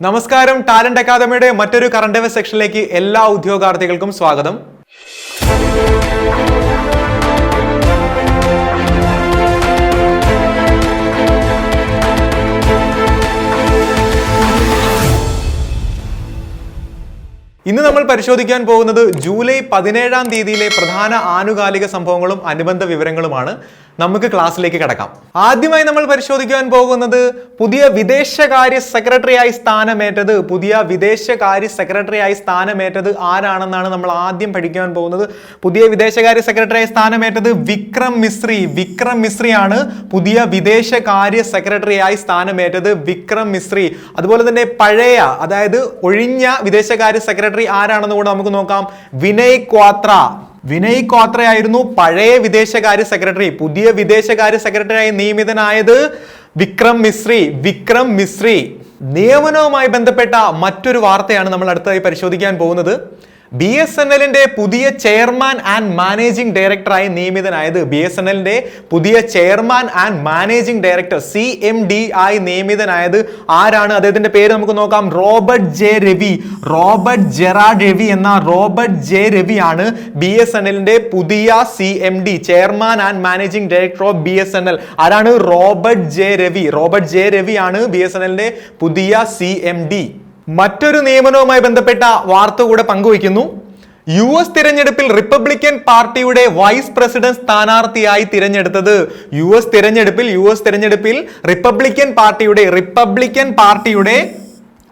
നമസ്കാരം ടാലന്റ് അക്കാദമിയുടെ മറ്റൊരു കറണ്ട് അഫയർ സെക്ഷനിലേക്ക് എല്ലാ ഉദ്യോഗാർത്ഥികൾക്കും സ്വാഗതം. ഇന്ന് നമ്മൾ പരിശോധിക്കാൻ പോകുന്നത് ജൂലൈ പതിനേഴാം തീയതിയിലെ പ്രധാന ആനുകാലിക സംഭവങ്ങളും അനുബന്ധ വിവരങ്ങളുമാണ്. നമുക്ക് ക്ലാസ്സിലേക്ക് കടക്കാം. ആദ്യമായി നമ്മൾ പരിശോധിക്കാൻ പോകുന്നത് പുതിയ വിദേശകാര്യ സെക്രട്ടറിയായി സ്ഥാനമേറ്റത് പുതിയ വിദേശകാര്യ സെക്രട്ടറിയായി സ്ഥാനമേറ്റത് ആരാണെന്നാണ് നമ്മൾ ആദ്യം പഠിക്കാൻ പോകുന്നത്. പുതിയ വിദേശകാര്യ സെക്രട്ടറിയായി സ്ഥാനമേറ്റത് വിക്രം മിശ്രി. വിക്രം മിശ്രിയാണ് പുതിയ വിദേശകാര്യ സെക്രട്ടറിയായി സ്ഥാനമേറ്റത് വിക്രം മിശ്രി. അതുപോലെ തന്നെ പഴയ അതായത് ഒഴിഞ്ഞ വിദേശകാര്യ സെക്രട്ടറി ആരാണെന്ന് കൂടെ നമുക്ക് നോക്കാം. വിനയ് ക്വാത്ര. വിനയ് ക്വാത്രയായിരുന്നു പഴയ വിദേശകാര്യ സെക്രട്ടറി. പുതിയ വിദേശകാര്യ സെക്രട്ടറിയായി നിയമിതനായത് വിക്രം മിശ്രി. വിക്രം മിശ്രി നിയമനവുമായി ബന്ധപ്പെട്ട മറ്റൊരു വാർത്തയാണ് നമ്മൾ അടുത്തതായി പരിശോധിക്കാൻ പോകുന്നത്. ബി എസ് എൻ എല്ലിന്റെ പുതിയ ചെയർമാൻ ആൻഡ് മാനേജിംഗ് ഡയറക്ടറായി നിയമിതനായത് ബി എസ് എൻ എല്ലിന്റെ പുതിയ chairman and managing director C M D ആയി നിയമിതനായത് ആരാണ്? അദ്ദേഹത്തിന്റെ പേര് നമുക്ക് നോക്കാം. Robert J Ravi. Robert Gerard Ravi എന്ന റോബർട്ട് ജെ രവി ആണ് ബി എസ് എൻ എല്ലിന്റെ പുതിയ C M D chairman and managing director of B S N L. ആരാണ്? Robert J Ravi. Robert J Ravi ആണ് ബി എസ് എൻ എല്ലിന്റെ പുതിയ C M D. മറ്റൊരു നിയമനവുമായി ബന്ധപ്പെട്ട വാർത്ത കൂടെ പങ്കുവയ്ക്കുന്നു. യു എസ് തിരഞ്ഞെടുപ്പിൽ റിപ്പബ്ലിക്കൻ പാർട്ടിയുടെ വൈസ് പ്രസിഡന്റ് സ്ഥാനാർത്ഥിയായി തിരഞ്ഞെടുത്തത് യു എസ് തിരഞ്ഞെടുപ്പിൽ യു എസ് തിരഞ്ഞെടുപ്പിൽ റിപ്പബ്ലിക്കൻ പാർട്ടിയുടെ റിപ്പബ്ലിക്കൻ പാർട്ടിയുടെ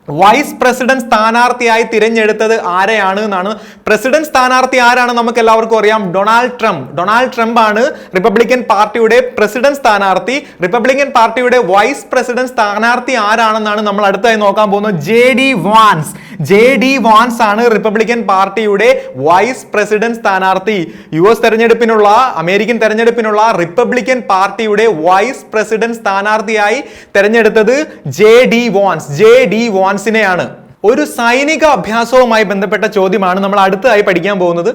വൈസ് പ്രസിഡന്റ് സ്ഥാനാർത്ഥിയായി തിരഞ്ഞെടുത്തത് ആരെയാണ് എന്നാണ്. പ്രസിഡന്റ് സ്ഥാനാർത്ഥി ആരാണ് നമുക്ക് എല്ലാവർക്കും അറിയാം. Donald Trump. ഡൊണാൾഡ് ട്രംപ് ആണ് റിപ്പബ്ലിക്കൻ പാർട്ടിയുടെ പ്രസിഡന്റ് സ്ഥാനാർത്ഥി. റിപ്പബ്ലിക്കൻ പാർട്ടിയുടെ വൈസ് പ്രസിഡന്റ് സ്ഥാനാർത്ഥി ആരാണെന്നാണ് നമ്മൾ അടുത്തായി നോക്കാൻ പോകുന്നത്. J D Vance. J D Vance ആണ് റിപ്പബ്ലിക്കൻ പാർട്ടിയുടെ വൈസ് പ്രസിഡന്റ് സ്ഥാനാർത്ഥി. യു എസ് തെരഞ്ഞെടുപ്പിനുള്ള അമേരിക്കൻ തെരഞ്ഞെടുപ്പിനുള്ള റിപ്പബ്ലിക്കൻ പാർട്ടിയുടെ വൈസ് പ്രസിഡന്റ് സ്ഥാനാർത്ഥിയായി തെരഞ്ഞെടുത്തത് J D Vance. J D വാൻസിനെയാണ് ഒരു സൈനിക അഭ്യാസവുമായി ബന്ധപ്പെട്ട ചോദ്യമാണ് നമ്മൾ അടുത്തതായി പഠിക്കാൻ പോകുന്നത്.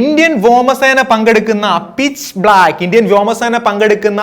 ഇന്ത്യൻ വ്യോമസേന പങ്കെടുക്കുന്ന പിച്ച് ബ്ലാക്ക് ഇന്ത്യൻ വ്യോമസേന പങ്കെടുക്കുന്ന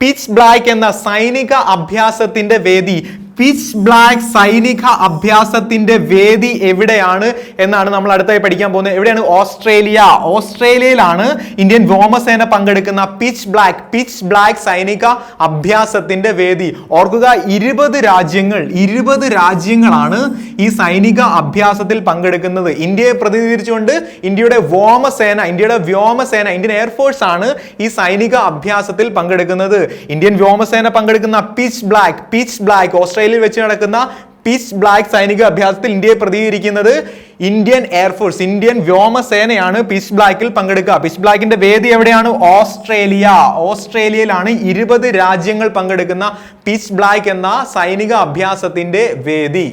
പിച്ച് ബ്ലാക്ക് എന്ന സൈനിക അഭ്യാസത്തിന്റെ വേദി പിച്ച് ബ്ലാക്ക് സൈനിക അഭ്യാസത്തിന്റെ വേദി എവിടെയാണ് എന്നാണ് നമ്മൾ അടുത്തായി പഠിക്കാൻ പോകുന്നത്. എവിടെയാണ്? ഓസ്ട്രേലിയ. ഓസ്ട്രേലിയയിലാണ് ഇന്ത്യൻ വ്യോമസേന പങ്കെടുക്കുന്ന പിച്ച് ബ്ലാക്ക് പിച്ച് ബ്ലാക്ക് സൈനിക അഭ്യാസത്തിന്റെ വേദി. ഓർക്കുക ഇരുപത് രാജ്യങ്ങൾ ഇരുപത് രാജ്യങ്ങളാണ് ഈ സൈനിക അഭ്യാസത്തിൽ പങ്കെടുക്കുന്നത്. ഇന്ത്യയെ പ്രതിനിധീകരിച്ചുകൊണ്ട് ഇന്ത്യയുടെ വ്യോമസേന ഇന്ത്യയുടെ വ്യോമസേന ഇന്ത്യൻ എയർഫോഴ്സ് ആണ് ഈ സൈനിക അഭ്യാസത്തിൽ പങ്കെടുക്കുന്നത്. ഇന്ത്യൻ വ്യോമസേന പങ്കെടുക്കുന്ന പിച്ച് ബ്ലാക്ക് പിച്ച് ബ്ലാക്ക് ഓസ്ട്രേലിയയിൽ വെച്ച് നടക്കുന്ന പീച്ച് ബ്ലാക്ക് സൈനിക അഭ്യാസത്തിൽ ഇന്ത്യയെ പ്രതികരിക്കുന്നത് ഇന്ത്യൻ എയർഫോഴ്സ് ഇന്ത്യൻ വ്യോമസേനയാണ് പിച്ച് ബ്ലാക്കിൽ പങ്കെടുക്കുക. പിച്ച് ബ്ലാക്കിന്റെ വേദി എവിടെയാണ്? ഓസ്ട്രേലിയ. ഓസ്ട്രേലിയയിലാണ് ഇരുപത് രാജ്യങ്ങൾ പങ്കെടുക്കുന്ന പിച്ച് ബ്ലാക്ക് എന്ന സൈനിക അഭ്യാസത്തിന്റെ വേദി.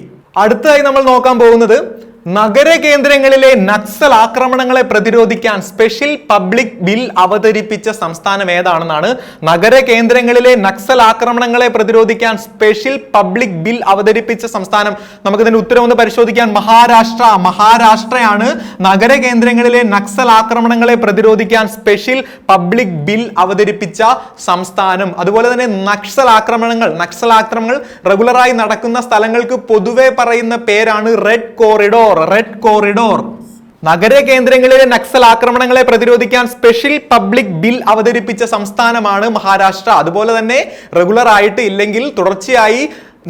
അടുത്തതായി നമ്മൾ നോക്കാൻ പോകുന്നത് നഗര കേന്ദ്രങ്ങളിലെ നക്സൽ ആക്രമണങ്ങളെ പ്രതിരോധിക്കാൻ സ്പെഷ്യൽ പബ്ലിക് ബിൽ അവതരിപ്പിച്ച സംസ്ഥാനം ഏതാണെന്നാണ് നഗര കേന്ദ്രങ്ങളിലെ നക്സൽ ആക്രമണങ്ങളെ പ്രതിരോധിക്കാൻ സ്പെഷ്യൽ പബ്ലിക് ബിൽ അവതരിപ്പിച്ച സംസ്ഥാനം. നമുക്ക് ഇതിന്റെ ഉത്തരം ഒന്ന് പരിശോധിക്കാൻ മഹാരാഷ്ട്ര. മഹാരാഷ്ട്രയാണ് നഗര കേന്ദ്രങ്ങളിലെ നക്സൽ ആക്രമണങ്ങളെ പ്രതിരോധിക്കാൻ സ്പെഷ്യൽ പബ്ലിക് ബിൽ അവതരിപ്പിച്ച സംസ്ഥാനം. അതുപോലെ തന്നെ നക്സൽ ആക്രമണങ്ങൾ. നക്സൽ ആക്രമണങ്ങൾ റെഗുലറായി നടക്കുന്ന സ്ഥലങ്ങൾക്ക് പൊതുവെ പറയുന്ന പേരാണ് റെഡ് കോറിഡോർ. റെഡ് കോറിഡോർ നഗര കേന്ദ്രങ്ങളിലെ നക്സൽ ആക്രമണങ്ങളെ പ്രതിരോധിക്കാൻ സ്പെഷ്യൽ പബ്ലിക് ബിൽ അവതരിപ്പിച്ച സംസ്ഥാനമാണ് മഹാരാഷ്ട്ര. അതുപോലെ തന്നെ റെഗുലർ ആയിട്ട് ഇല്ലെങ്കിൽ തുടർച്ചയായി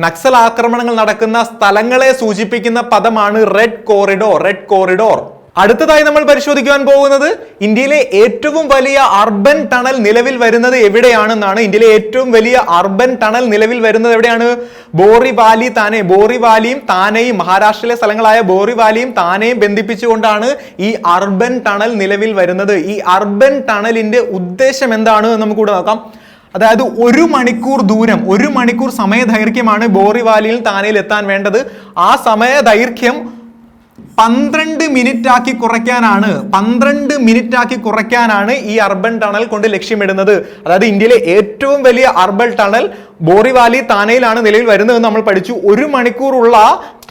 നക്സൽ ആക്രമണങ്ങൾ നടക്കുന്ന സ്ഥലങ്ങളെ സൂചിപ്പിക്കുന്ന പദമാണ് റെഡ് കോറിഡോർ റെഡ് കോറിഡോർ അടുത്തതായി നമ്മൾ പരിശോധിക്കുവാൻ പോകുന്നത് ഇന്ത്യയിലെ ഏറ്റവും വലിയ അർബൻ ടണൽ നിലവിൽ വരുന്നത് എവിടെയാണെന്നാണ്. ഇന്ത്യയിലെ ഏറ്റവും വലിയ അർബൻ ടണൽ നിലവിൽ വരുന്നത് എവിടെയാണ്? ബോറിവാലി താനെ ബോറിവാലിയും താനെയും മഹാരാഷ്ട്രയിലെ സ്ഥലങ്ങളായ ബോറിവാലിയും താനെയും ബന്ധിപ്പിച്ചുകൊണ്ടാണ് ഈ അർബൻ ടണൽ നിലവിൽ വരുന്നത്. ഈ അർബൻ ടണലിന്റെ ഉദ്ദേശം എന്താണ് എന്ന് നമുക്ക് കൂടെ നോക്കാം. അതായത് ഒരു മണിക്കൂർ ദൂരം ഒരു മണിക്കൂർ സമയ ദൈർഘ്യമാണ് ബോറിവാലിയിൽ താനയിൽ എത്താൻ വേണ്ടത്. ആ സമയ ദൈർഘ്യം പന്ത്രണ്ട് മിനിറ്റ് ആക്കി കുറയ്ക്കാനാണ് പന്ത്രണ്ട് മിനിറ്റ് ആക്കി കുറയ്ക്കാനാണ് ഈ അർബൻ ടണൽ കൊണ്ട് ലക്ഷ്യമിടുന്നത്. അതായത് ഇന്ത്യയിലെ ഏറ്റവും വലിയ അർബൻ ടണൽ ബോറിവാലി താനയിലാണ് നിലവിൽ വരുന്നതെന്ന് നമ്മൾ പഠിച്ചു. ഒരു മണിക്കൂറുള്ള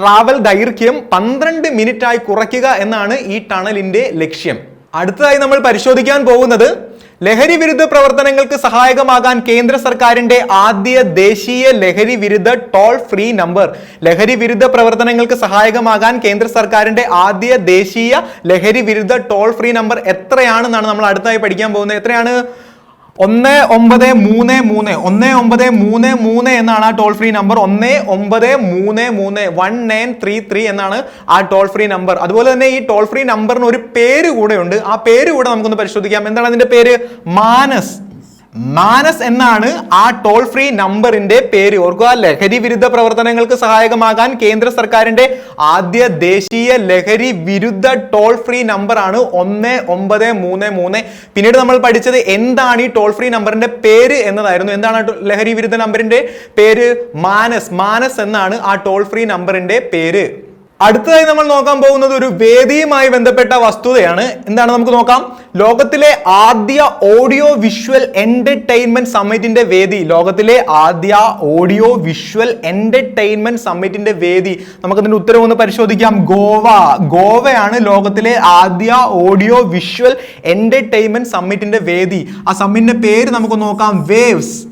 ട്രാവൽ ദൈർഘ്യം പന്ത്രണ്ട് മിനിറ്റായി കുറയ്ക്കുക എന്നാണ് ഈ ടണലിന്റെ ലക്ഷ്യം. അടുത്തതായി നമ്മൾ പരിശോധിക്കാൻ പോകുന്നത് ലഹരി വിരുദ്ധ പ്രവർത്തനങ്ങൾക്ക് സഹായകമാകാൻ കേന്ദ്ര സർക്കാരിന്റെ ആദ്യ ദേശീയ ലഹരി വിരുദ്ധ ടോൾ ഫ്രീ നമ്പർ ലഹരി വിരുദ്ധ പ്രവർത്തനങ്ങൾക്ക് സഹായകമാകാൻ കേന്ദ്ര സർക്കാരിന്റെ ആദ്യ ദേശീയ ലഹരി വിരുദ്ധ ടോൾ ഫ്രീ നമ്പർ എത്രയാണെന്നാണ് നമ്മൾ അടുത്തായി പഠിക്കാൻ പോകുന്നത്. എത്രയാണ്? ഒന്ന് ഒമ്പത് മൂന്ന് മൂന്ന്. ഒന്ന് ഒമ്പത് മൂന്ന് മൂന്ന് എന്നാണ് ആ ടോൾ ഫ്രീ നമ്പർ ഒന്ന് ഒമ്പത് മൂന്ന് മൂന്ന്. വൺ നയൻ ത്രീ ത്രീ എന്നാണ് ആ ടോൾ ഫ്രീ നമ്പർ അതുപോലെ തന്നെ ഈ ടോൾ ഫ്രീ നമ്പറിന് ഒരു പേര് കൂടെ ഉണ്ട് ആ പേര് കൂടെ നമുക്കൊന്ന് പരിശോധിക്കാം. എന്താണ് അതിന്റെ പേര്? മാനസ്. മാനസ് എന്നാണ് ആ ടോൾ ഫ്രീ നമ്പറിന്റെ പേര്. ഓർക്കുക ലഹരി വിരുദ്ധ പ്രവർത്തനങ്ങൾക്ക് സഹായകമാകാൻ കേന്ദ്ര സർക്കാരിന്റെ ആദ്യ ദേശീയ ലഹരി വിരുദ്ധ ടോൾ ഫ്രീ നമ്പർ ആണ് ഒന്ന് ഒമ്പത് മൂന്ന് മൂന്ന്. പിന്നീട് നമ്മൾ പഠിച്ചത് എന്താണ് ഈ ടോൾ ഫ്രീ നമ്പറിന്റെ പേര് എന്നതായിരുന്നു. എന്താണ് ലഹരി വിരുദ്ധ നമ്പറിന്റെ പേര്? മാനസ്. മാനസ് എന്നാണ് ആ ടോൾ ഫ്രീ നമ്പറിന്റെ പേര്. അടുത്തതായി നമ്മൾ നോക്കാൻ പോകുന്നത് ഒരു വേദിയുമായി ബന്ധപ്പെട്ട വസ്തുതയാണ്. എന്താണ് നമുക്ക് നോക്കാം? ലോകത്തിലെ ആദ്യ ഓഡിയോ വിഷ്വൽ എന്റർടൈൻമെന്റ് സമ്മിറ്റിന്റെ വേദി. ലോകത്തിലെ ആദ്യ ഓഡിയോ വിഷ്വൽ എന്റർടൈൻമെന്റ് സമ്മിറ്റിന്റെ വേദി. നമുക്കതിന്റെ ഉത്തരവ് ഒന്ന് പരിശോധിക്കാം. ഗോവ. ഗോവയാണ് ലോകത്തിലെ ആദ്യ ഓഡിയോ വിഷ്വൽ എന്റർടൈൻമെന്റ് സമ്മിറ്റിന്റെ വേദി. ആ സമ്മിറ്റിന്റെ പേര് നമുക്ക് നോക്കാം. വേവ്സ്.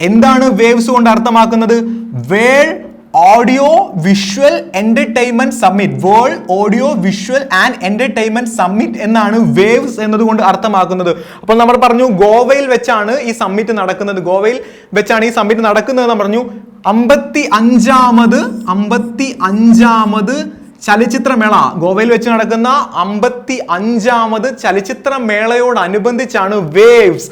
എന്താണ് വേവ്സ് കൊണ്ട് അർത്ഥമാക്കുന്നത്? World audio visual entertainment summit world audio visual and entertainment summit എന്നാണ് വേവ്സ് എന്നതുകൊണ്ട് അർത്ഥമാക്കുന്നത്. അപ്പോൾ നമ്മൾ പറഞ്ഞു ഗോവയിൽ വെച്ചാണ് ഈ സമ്മിറ്റ് നടക്കുന്നത്. ഗോവയിൽ വെച്ചാണ് ഈ സമ്മിറ്റ് നടക്കുന്നത് എന്ന് പറഞ്ഞു അമ്പത്തി അഞ്ചാമത് അമ്പത്തി അഞ്ചാമത് ചലച്ചിത്രമേള. ഗോവയിൽ വെച്ച് നടക്കുന്ന അമ്പത്തി അഞ്ചാമത് ചലച്ചിത്രമേളയോടനുബന്ധിച്ചാണ് waves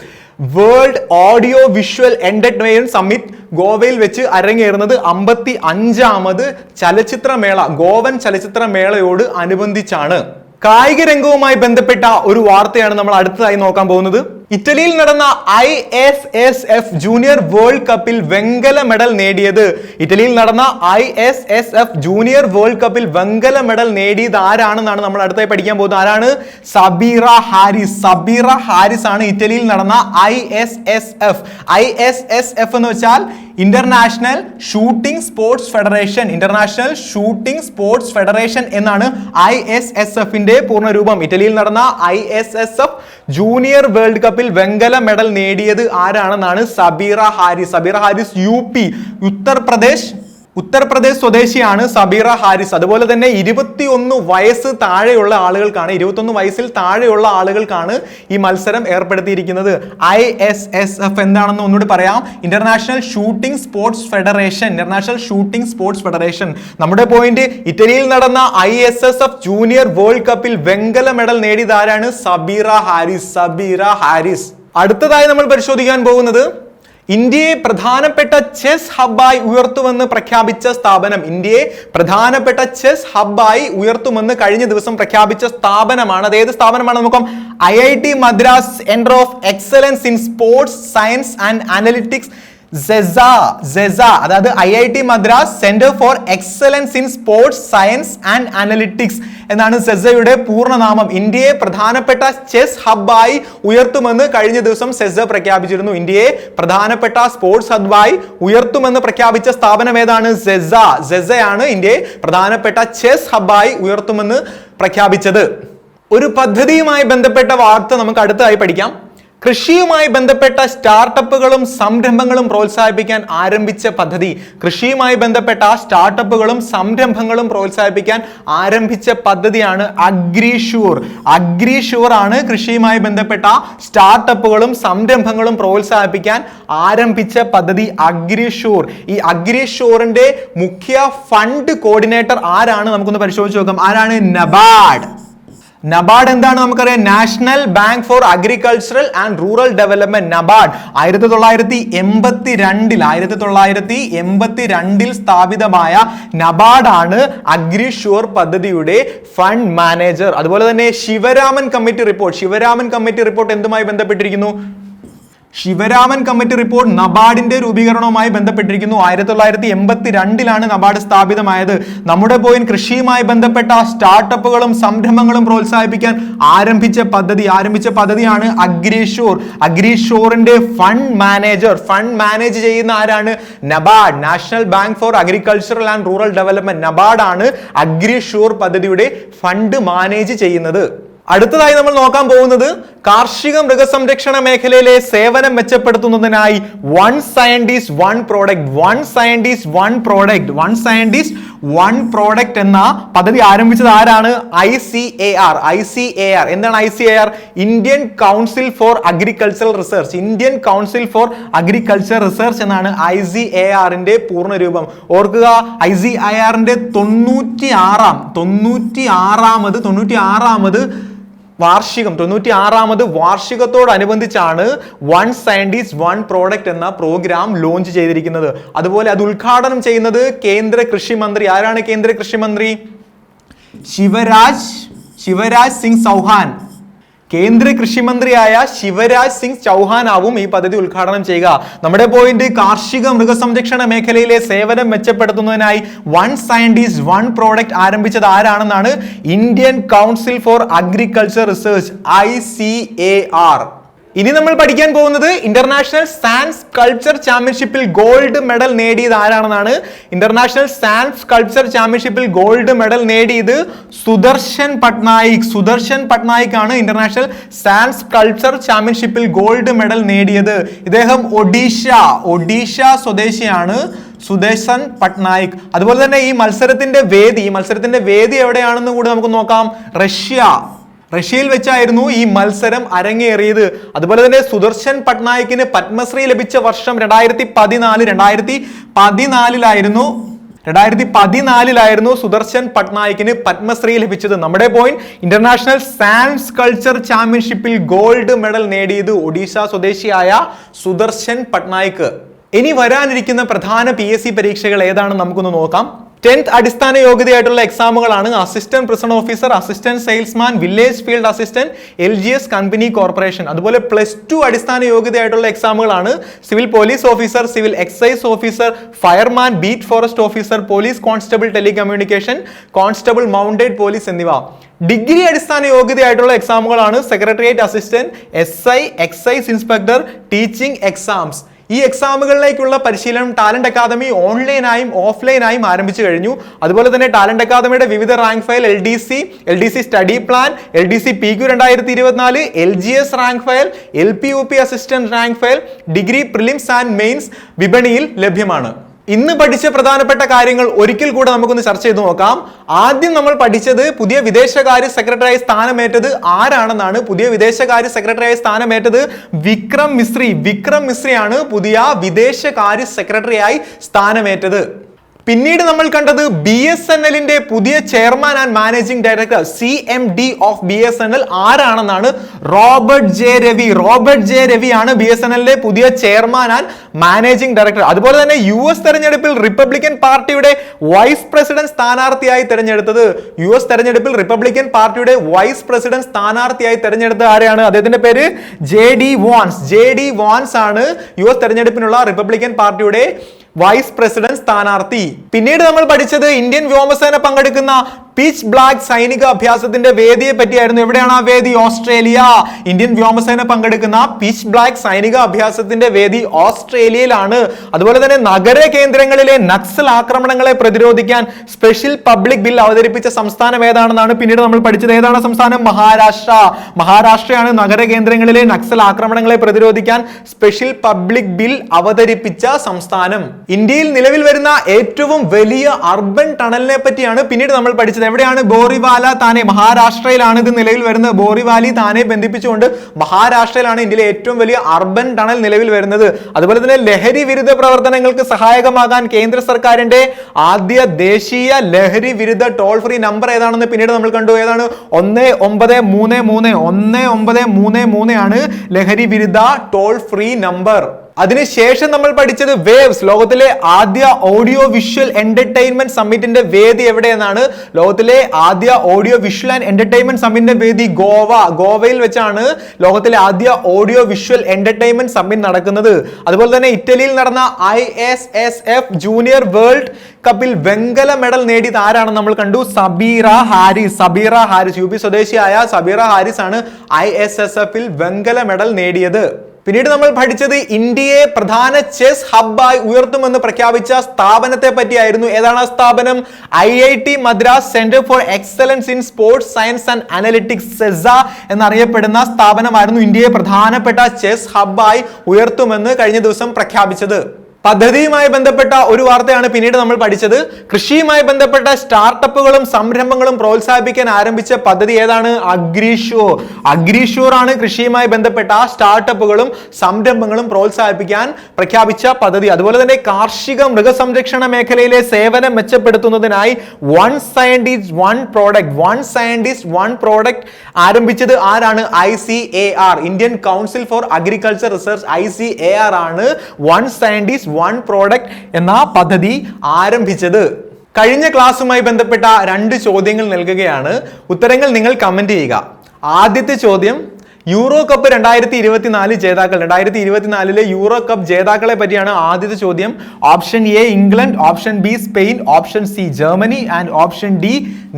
world audio visual entertainment summit ഗോവയിൽ വെച്ച് അരങ്ങേറുന്നത് അമ്പത്തി അഞ്ചാമത് ചലച്ചിത്രമേള ഗോവൻ ചലച്ചിത്രമേളയോട് അനുബന്ധിച്ചാണ്. കായിക രംഗവുമായി ബന്ധപ്പെട്ട ഒരു വാർത്തയാണ് നമ്മൾ അടുത്തതായി നോക്കാൻ പോകുന്നത്. ഇറ്റലിയിൽ നടന്ന I S S F junior world കപ്പിൽ വെങ്കല മെഡൽ നേടിയത്. ഇറ്റലിയിൽ നടന്ന I S S F junior world കപ്പിൽ വെങ്കല മെഡൽ നേടിയത് ആരാണെന്നാണ് നമ്മൾ അടുത്തായി പഠിക്കാൻ പോകുന്നത്. ആരാണ്? സബീറ ഹാരിസ്. സബീറ ഹാരിസ് ആണ് ഇറ്റലിയിൽ നടന്ന I S S F. I S S F എന്ന് വെച്ചാൽ international shooting sports federation international shooting sports federation എന്നാണ് ഐ എസ് എസ് എഫിന്റെ പൂർണരൂപം ഇറ്റലിയിൽ നടന്ന I S S F junior world കപ്പിൽ വെങ്കല മെഡൽ നേടിയത് ആരാണെന്നാണ് സബീറ ഹാരിസ്. സബീറ ഹാരിസ് യു പി ഉത്തർപ്രദേശ് ഉത്തർപ്രദേശ് സ്വദേശിയാണ് സബീറ ഹാരിസ്. അതുപോലെ തന്നെ ഇരുപത്തിയൊന്ന് വയസ്സ് താഴെയുള്ള ആളുകൾക്കാണ് ഇരുപത്തൊന്ന് വയസ്സിൽ താഴെയുള്ള ആളുകൾക്കാണ് ഈ മത്സരം ഏർപ്പെടുത്തിയിരിക്കുന്നത്. ഐ എസ് എസ് എഫ് എന്താണെന്ന് ഒന്നുകൂടി പറയാം. International shooting sports federation international shooting sports federation നമ്മുടെ പോയിന്റ് ഇറ്റലിയിൽ നടന്ന I S S F junior world കപ്പിൽ വെങ്കല മെഡൽ നേടിയതാരാണ് സബീറ ഹാരിസ്. സബീറ ഹാരിസ്. അടുത്തതായി നമ്മൾ പരിശോധിക്കാൻ പോകുന്നത് ഇന്ത്യയെ പ്രധാനപ്പെട്ട ചെസ് ഹബ്ബായി ഉയർത്തുമെന്ന് പ്രഖ്യാപിച്ച സ്ഥാപനം ഇന്ത്യയെ പ്രധാനപ്പെട്ട ചെസ് ഹബ്ബായി ഉയർത്തുമെന്ന് കഴിഞ്ഞ ദിവസം പ്രഖ്യാപിച്ച സ്ഥാപനമാണ്. അത് ഏത് സ്ഥാപനമാണ് നമുക്ക് I I T Madras centre of excellence in sports science and analytics CESSA CESSA അതായത് I I T Madras centre for excellence in sports science and analytics എന്നാണ് സെസയുടെ പൂർണനാമം. ഇന്ത്യയെ പ്രധാനപ്പെട്ട ചെസ് ഹബ്ബായി ഉയർത്തുമെന്ന് കഴിഞ്ഞ ദിവസം സെസ പ്രഖ്യാപിച്ചിരുന്നു. ഇന്ത്യയെ പ്രധാനപ്പെട്ട സ്പോർട്സ് ഹബ്ബായി ഉയർത്തുമെന്ന് പ്രഖ്യാപിച്ച സ്ഥാപനം ഏതാണ്? സെസ സെസയാണ് ഇന്ത്യയെ പ്രധാനപ്പെട്ട ചെസ് ഹബ്ബായി ഉയർത്തുമെന്ന് പ്രഖ്യാപിച്ചത്. ഒരു പദ്ധതിയുമായി ബന്ധപ്പെട്ട വാർത്ത നമുക്ക് അടുത്തതായി പഠിക്കാം. കൃഷിയുമായി ബന്ധപ്പെട്ട സ്റ്റാർട്ടപ്പുകളും സംരംഭങ്ങളും പ്രോത്സാഹിപ്പിക്കാൻ ആരംഭിച്ച പദ്ധതി. കൃഷിയുമായി ബന്ധപ്പെട്ട സ്റ്റാർട്ടപ്പുകളും സംരംഭങ്ങളും പ്രോത്സാഹിപ്പിക്കാൻ ആരംഭിച്ച പദ്ധതിയാണ് അഗ്രിഷൂർ അഗ്രിഷൂർ ആണ് കൃഷിയുമായി ബന്ധപ്പെട്ട സ്റ്റാർട്ടപ്പുകളും സംരംഭങ്ങളും പ്രോത്സാഹിപ്പിക്കാൻ ആരംഭിച്ച പദ്ധതി അഗ്രിഷൂർ ഈ അഗ്രിഷൂറിന്റെ മുഖ്യ ഫണ്ട് കോർഡിനേറ്റർ ആരാണ്? നമുക്കൊന്ന് പരിശോധിച്ച് നോക്കാം. ആരാണ്? നബാഡ് നബാർഡ് എന്താണ് നമുക്കറിയാം? National bank for agricultural and rural development NABARD. ആയിരത്തി തൊള്ളായിരത്തി എൺപത്തി രണ്ടിൽ ആയിരത്തി തൊള്ളായിരത്തി എൺപത്തി രണ്ടിൽ സ്ഥാപിതമായ നബാർഡാണ് അഗ്രിഷ്യൂർ പദ്ധതിയുടെ ഫണ്ട് മാനേജർ. അതുപോലെ തന്നെ Sivaraman committee report. Sivaraman committee report എന്തുമായി ബന്ധപ്പെട്ടിരിക്കുന്നു? ശിവരാമൻ കമ്മിറ്റി റിപ്പോർട്ട് നബാർഡിന്റെ രൂപീകരണവുമായി ബന്ധപ്പെട്ടിരിക്കുന്നു. ആയിരത്തി തൊള്ളായിരത്തി എൺപത്തി രണ്ടിലാണ് നബാർഡ് സ്ഥാപിതമായത്. നമ്മുടെ പോയിന്റ് കൃഷിയുമായി ബന്ധപ്പെട്ട സ്റ്റാർട്ടപ്പുകളും സംരംഭങ്ങളും പ്രോത്സാഹിപ്പിക്കാൻ ആരംഭിച്ച പദ്ധതി ആരംഭിച്ച പദ്ധതിയാണ് അഗ്രിഷോർ. അഗ്രിഷോറിന്റെ ഫണ്ട് മാനേജർ. ഫണ്ട് മാനേജ് ചെയ്യുന്ന ആരാണ്? NABARD. National bank for agricultural and rural development. NABARD ആണ് അഗ്രിഷോർ പദ്ധതിയുടെ ഫണ്ട് മാനേജ് ചെയ്യുന്നത്. അടുത്തതായി നമ്മൾ നോക്കാൻ പോകുന്നത് കാർഷിക മൃഗസംരക്ഷണ മേഖലയിലെ സേവനം മെച്ചപ്പെടുത്തുന്നതിനായി one scientist one product one scientist one product one scientist one product എന്ന പദ്ധതി ആരംഭിച്ചത് ആരാണ്? I C A R I C A R എന്താണ് I C A R Indian council for agricultural research Indian council for agriculture research എന്നാണ് I C A ആറിന്റെ പൂർണരൂപം. ഓർക്കുക I C I ആറിന്റെ തൊണ്ണൂറ്റി ആറാം തൊണ്ണൂറ്റി ആറാമത് തൊണ്ണൂറ്റി ആറാമത് വാർഷികം. തൊണ്ണൂറ്റി ആറാമത് വാർഷികത്തോടനുബന്ധിച്ചാണ് വൺ സയന്റിസ്റ്റ് വൺ പ്രോഡക്റ്റ് എന്ന പ്രോഗ്രാം ലോഞ്ച് ചെയ്തിരിക്കുന്നത്. അതുപോലെ അത് ഉദ്ഘാടനം ചെയ്യുന്നത് കേന്ദ്ര കൃഷി മന്ത്രി. ആരാണ് കേന്ദ്ര കൃഷി മന്ത്രി? ശിവരാജ് ശിവരാജ് സിംഗ് ചൗഹാൻ. കേന്ദ്ര കൃഷിമന്ത്രിയായ ശിവരാജ് സിംഗ് ചൗഹാനാവും ഈ പദ്ധതി ഉദ്ഘാടനം ചെയ്യുക. നമ്മുടെ പോയിന്റ് കാർഷിക മൃഗസംരക്ഷണ മേഖലയിലെ സേവനം മെച്ചപ്പെടുത്തുന്നതിനായി വൺ സയന്റിസ്റ്റ് വൺ പ്രോഡക്റ്റ് ആരംഭിച്ചത് ആരാണെന്നാണ് Indian council for agriculture research I C A R ഇനി നമ്മൾ പഠിക്കാൻ പോകുന്നത് ഇന്റർനാഷണൽ സാൻസ് സ്കൾപ്ചർ ചാമ്പ്യൻഷിപ്പിൽ ഗോൾഡ് മെഡൽ നേടിയത് ആരാണെന്നാണ്. ഇന്റർനാഷണൽ സാൻസ് സ്കൾപ്ചർ ചാമ്പ്യൻഷിപ്പിൽ ഗോൾഡ് മെഡൽ നേടിയത് സുദർശൻ പട്നായിക്. സുദർശൻ പട്നായിക് ആണ് ഇന്റർനാഷണൽ സാൻസ് സ്കൾപ്ചർ ചാമ്പ്യൻഷിപ്പിൽ ഗോൾഡ് മെഡൽ നേടിയത്. ഇദ്ദേഹം ഒഡീഷ ഒഡീഷ സ്വദേശിയാണ് സുദേശൻ പട്നായിക്. അതുപോലെ തന്നെ ഈ മത്സരത്തിന്റെ വേദി ഈ മത്സരത്തിന്റെ വേദി എവിടെയാണെന്ന് കൂടി നമുക്ക് നോക്കാം. റഷ്യ. റഷ്യയിൽ വെച്ചായിരുന്നു ഈ മത്സരം അരങ്ങേറിയത്. അതുപോലെ തന്നെ സുദർശൻ പട്നായിക്കിന് പത്മശ്രീ ലഭിച്ച വർഷം രണ്ടായിരത്തി പതിനാല് രണ്ടായിരത്തി പതിനാലിലായിരുന്നു രണ്ടായിരത്തി പതിനാലിലായിരുന്നു സുദർശൻ പട്നായിക്കിന് പത്മശ്രീ ലഭിച്ചത്. നമ്മുടെ പോയിന്റ് ഇന്റർനാഷണൽ സാൻസ് കൾച്ചർ ചാമ്പ്യൻഷിപ്പിൽ ഗോൾഡ് മെഡൽ നേടിയത് ഒഡീഷ സ്വദേശിയായ സുദർശൻ പട്നായിക്ക്. ഇനി വരാനിരിക്കുന്ന പ്രധാന പി എസ് സി പരീക്ഷകൾ ഏതാണെന്ന് നമുക്കൊന്ന് നോക്കാം. ടെൻത്ത് അടിസ്ഥാന യോഗ്യതയായിട്ടുള്ള എക്സാമുകളാണ് assistant prison officer assistant salesman village field assistant L G S company corporation അതുപോലെ പ്ലസ് ടു അടിസ്ഥാന യോഗ്യതയായിട്ടുള്ള എക്സാമുകളാണ് civil police officer civil excise officer fireman beat forest officer police constable telecommunication constable mounted police എന്നിവ. Degree അടിസ്ഥാന യോഗ്യതയായിട്ടുള്ള എക്സാമുകളാണ് secretariat assistant S I excise inspector teaching exams ഈ എക്സാമുകളിലേക്കുള്ള പരിശീലനം talent academy ഓൺലൈനായും ഓഫ്ലൈനായും ആരംഭിച്ചു കഴിഞ്ഞു. അതുപോലെ തന്നെ ടാലന്റ് അക്കാദമിയുടെ വിവിധ rank file L D C L D C study plan L D C P Q രണ്ടായിരത്തി ഇരുപത്തിനാല് L G S rank file L P U P assistant rank file degree prelims and mains വിപണിയിൽ ലഭ്യമാണ്. ഇന്ന് പഠിച്ച പ്രധാനപ്പെട്ട കാര്യങ്ങൾ ഒരിക്കൽ കൂടെ നമുക്കൊന്ന് ചർച്ച ചെയ്ത് നോക്കാം. ആദ്യം നമ്മൾ പഠിച്ചത് പുതിയ വിദേശകാര്യ സെക്രട്ടറിയായി സ്ഥാനമേറ്റത് ആരാണെന്നാണ്. പുതിയ വിദേശകാര്യ സെക്രട്ടറിയായി സ്ഥാനമേറ്റത് വിക്രം മിശ്രി വിക്രം മിശ്രിയാണ് പുതിയ വിദേശകാര്യ സെക്രട്ടറിയായി സ്ഥാനമേറ്റത്. പിന്നീട് നമ്മൾ കണ്ടത് ബി എസ് എൻ എല്ലിന്റെ പുതിയ chairman and managing director C M D of B S N L ആരാണെന്നാണ് Robert J Ravi. Robert J രവിയാണ് B S N എല്ലിന്റെ പുതിയ ചെയർമാൻ ആൻഡ് മാനേജിംഗ് ഡയറക്ടർ. അതുപോലെ തന്നെ യു എസ് തെരഞ്ഞെടുപ്പിൽ റിപ്പബ്ലിക്കൻ പാർട്ടിയുടെ വൈസ് പ്രസിഡന്റ് സ്ഥാനാർത്ഥിയായി തെരഞ്ഞെടുത്തത് യു എസ് തെരഞ്ഞെടുപ്പിൽ Republican പാർട്ടിയുടെ വൈസ് പ്രസിഡന്റ് സ്ഥാനാർത്ഥിയായി തെരഞ്ഞെടുത്തത് ആരെയാണ് അദ്ദേഹത്തിന്റെ പേര് J D Vance J D Vance ആണ് യു എസ് തെരഞ്ഞെടുപ്പിനുള്ള റിപ്പബ്ലിക്കൻ പാർട്ടിയുടെ വൈസ് പ്രസിഡന്റ് സ്ഥാനാർത്ഥി. പിന്നീട് നമ്മൾ പഠിച്ചത് ഇന്ത്യൻ വ്യോമസേന പങ്കെടുക്കുന്ന പിച്ച് ബ്ലാക്ക് സൈനിക അഭ്യാസത്തിന്റെ വേദിയെ പറ്റിയായിരുന്നു എവിടെയാണ് ആ വേദി? ഓസ്ട്രേലിയ. ഇന്ത്യൻ വ്യോമസേന പങ്കെടുക്കുന്ന പിച്ച് ബ്ലാക്ക് സൈനിക അഭ്യാസത്തിന്റെ വേദി ഓസ്ട്രേലിയയിലാണ്. അതുപോലെ തന്നെ നഗര കേന്ദ്രങ്ങളിലെ നക്സൽ ആക്രമണങ്ങളെ പ്രതിരോധിക്കാൻ സ്പെഷ്യൽ പബ്ലിക് ബിൽ അവതരിപ്പിച്ച സംസ്ഥാനം ഏതാണെന്നാണ് പിന്നീട് നമ്മൾ പഠിച്ചത്. ഏതാണ് സംസ്ഥാനം? മഹാരാഷ്ട്ര. മഹാരാഷ്ട്രയാണ് നഗര കേന്ദ്രങ്ങളിലെ നക്സൽ ആക്രമണങ്ങളെ പ്രതിരോധിക്കാൻ സ്പെഷ്യൽ പബ്ലിക് ബിൽ അവതരിപ്പിച്ച സംസ്ഥാനം. ഇന്ത്യയിൽ നിലവിൽ വരുന്ന ഏറ്റവും വലിയ അർബൻ ടണലിനെ പറ്റിയാണ് പിന്നീട് നമ്മൾ പഠിച്ചത്. എവിടെയാണ് ബോറിവാല താനെ? മഹാരാഷ്ട്രയിലാണ് ഇത് നിലവിൽ വരുന്നത്. ബോറിവാലി താനെ ബന്ധിപ്പിച്ചുകൊണ്ട് മഹാരാഷ്ട്രയിലാണ് ഇന്ത്യയിലെ ഏറ്റവും വലിയ അർബൻ ടണൽ നിലവിൽ വരുന്നത്. അതുപോലെ തന്നെ ലഹരി വിരുദ്ധ പ്രവർത്തനങ്ങൾക്ക് സഹായകമാകാൻ കേന്ദ്ര സർക്കാരിന്റെ ആദ്യ ദേശീയ ലഹരി വിരുദ്ധ ടോൾ ഫ്രീ നമ്പർ ഏതാണെന്ന് പിന്നീട് നമ്മൾ കണ്ടു. ഏതാണ്? ഒന്ന് ഒമ്പത് മൂന്ന് മൂന്ന്. ഒന്ന് ഒമ്പത് മൂന്ന് മൂന്ന് ആണ് ലഹരി വിരുദ്ധ ടോൾ ഫ്രീ നമ്പർ. അതിനുശേഷം നമ്മൾ പഠിച്ചത് വേവ്സ് ലോകത്തിലെ ആദ്യ ഓഡിയോ വിഷ്വൽ എന്റർടൈൻമെന്റ് സമ്മിറ്റിന്റെ വേദി എവിടെയെന്നാണ്. ലോകത്തിലെ ആദ്യ ഓഡിയോ വിഷ്വൽ ആൻഡ് എന്റർടൈൻമെന്റ് സമ്മിറ്റിന്റെ വേദി ഗോവ. ഗോവയിൽ വെച്ചാണ് ലോകത്തിലെ ആദ്യ ഓഡിയോ വിഷ്വൽ എന്റർടൈൻമെന്റ് സമ്മിറ്റ് നടക്കുന്നത്. അതുപോലെ തന്നെ ഇറ്റലിയിൽ നടന്ന I S S F junior world കപ്പിൽ വെങ്കല മെഡൽ നേടിയത് ആരാണെന്ന് നമ്മൾ കണ്ടു? സബീറ ഹാരിസ്. സബീറ ഹാരിസ് യു പി സ്വദേശിയായ സബീറ ഹാരിസ് ആണ് ഐ എസ് എസ് എഫിൽ വെങ്കല മെഡൽ നേടിയത്. പിന്നീട് നമ്മൾ പഠിച്ചത് ഇന്ത്യയെ പ്രധാന ചെസ് ഹബ്ബായി ഉയർത്തുമെന്ന് പ്രഖ്യാപിച്ച സ്ഥാപനത്തെ പറ്റിയായിരുന്നു. ഏതാണ് ആ സ്ഥാപനം? I I T Madras centre for excellence in sports science and analytics Sesa എന്നറിയപ്പെടുന്ന സ്ഥാപനമായിരുന്നു ഇന്ത്യയെ പ്രധാനപ്പെട്ട ചെസ് ഹബ്ബായി ഉയർത്തുമെന്ന് കഴിഞ്ഞ ദിവസം പ്രഖ്യാപിച്ചത്. പദ്ധതിയുമായി ബന്ധപ്പെട്ട ഒരു വാർത്തയാണ് പിന്നീട് നമ്മൾ പഠിച്ചത്. കൃഷിയുമായി ബന്ധപ്പെട്ട സ്റ്റാർട്ടപ്പുകളും സംരംഭങ്ങളും പ്രോത്സാഹിപ്പിക്കാൻ ആരംഭിച്ച പദ്ധതി ഏതാണ്? അഗ്രിഷൂർ. അഗ്രിഷൂർ ആണ് കൃഷിയുമായി ബന്ധപ്പെട്ട സ്റ്റാർട്ടപ്പുകളും സംരംഭങ്ങളും പ്രോത്സാഹിപ്പിക്കാൻ പ്രഖ്യാപിച്ച പദ്ധതി. അതുപോലെ തന്നെ കാർഷിക മൃഗസംരക്ഷണ മേഖലയിലെ സേവനം മെച്ചപ്പെടുത്തുന്നതിനായി one scientist one product one scientist one product ആരംഭിച്ചത് ആരാണ്? I C A R Indian council for agriculture research I C A R ആണ്. വൺ സയന്റിസ്റ്റ് വൺ പ്രോഡക്റ്റ് എന്ന പദ്ധതി ആരംഭിച്ചത്. കഴിഞ്ഞ ക്ലാസ്സുമായി ബന്ധപ്പെട്ട രണ്ട് ചോദ്യങ്ങൾ നൽകുകയാണ്. ഉത്തരങ്ങൾ നിങ്ങൾ കമന്റ് ചെയ്യുക. ആദ്യത്തെ ചോദ്യം യൂറോ കപ്പ് രണ്ടായിരത്തി ഇരുപത്തിനാല് ജേതാക്കൾ. രണ്ടായിരത്തി ഇരുപത്തിനാലിലെ യൂറോ കപ്പ് ജേതാക്കളെ പറ്റിയാണ് ആദ്യത്തെ ചോദ്യം. Option A England option B Spain option C Germany and option D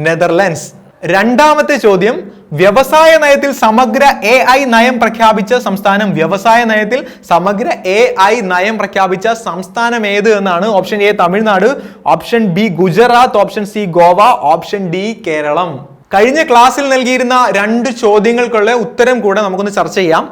Netherlands രണ്ടാമത്തെ ചോദ്യം വ്യവസായ നയത്തിൽ സമഗ്ര എ ഐ നയം പ്രഖ്യാപിച്ച സംസ്ഥാനം വ്യവസായ നയത്തിൽ സമഗ്ര എ ഐ നയം പ്രഖ്യാപിച്ച സംസ്ഥാനം ഏത് എന്നാണ് option A Tamil Nadu option B Gujarat option C Goa option D Kerala. കഴിഞ്ഞ ക്ലാസ്സിൽ നൽകിയിരുന്ന രണ്ട് ചോദ്യങ്ങൾക്കുള്ള ഉത്തരം കൂടെ നമുക്കൊന്ന് ചർച്ച ചെയ്യാം.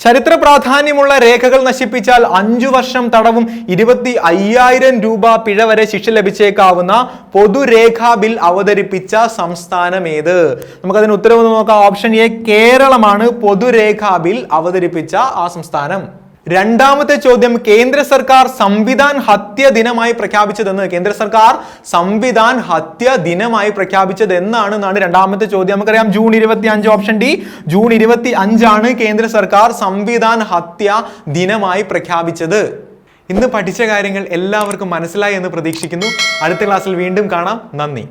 ചരിത്ര പ്രാധാന്യമുള്ള രേഖകൾ നശിപ്പിച്ചാൽ അഞ്ചു വർഷം തടവും ഇരുപത്തി അയ്യായിരം രൂപ പിഴ വരെ ശിക്ഷ ലഭിച്ചേക്കാവുന്ന പൊതുരേഖാ ബിൽ അവതരിപ്പിച്ച സംസ്ഥാനം ഏത് നമുക്കതിന് ഉത്തരവ് നോക്കാം. ഓപ്ഷൻ എ കേരളമാണ് പൊതുരേഖാ ബിൽ അവതരിപ്പിച്ച ആ സംസ്ഥാനം. രണ്ടാമത്തെ ചോദ്യം കേന്ദ്ര സർക്കാർ സംവിധാൻ ഹത്യ ദിനമായി പ്രഖ്യാപിച്ചതെന്ന്. കേന്ദ്ര സർക്കാർ സംവിധാൻ ഹത്യ ദിനമായി പ്രഖ്യാപിച്ചത് എന്നാണ് എന്നാണ് രണ്ടാമത്തെ ചോദ്യം. നമുക്കറിയാം ജൂൺ ഇരുപത്തി അഞ്ച് ഓപ്ഷൻ ഡി ജൂൺ ഇരുപത്തി അഞ്ചാണ് കേന്ദ്ര സർക്കാർ സംവിധാൻ ഹത്യ ദിനമായി പ്രഖ്യാപിച്ചത്. ഇന്ന് പഠിച്ച കാര്യങ്ങൾ എല്ലാവർക്കും മനസ്സിലായി എന്ന് പ്രതീക്ഷിക്കുന്നു. അടുത്ത ക്ലാസ്സിൽ വീണ്ടും കാണാം. നന്ദി.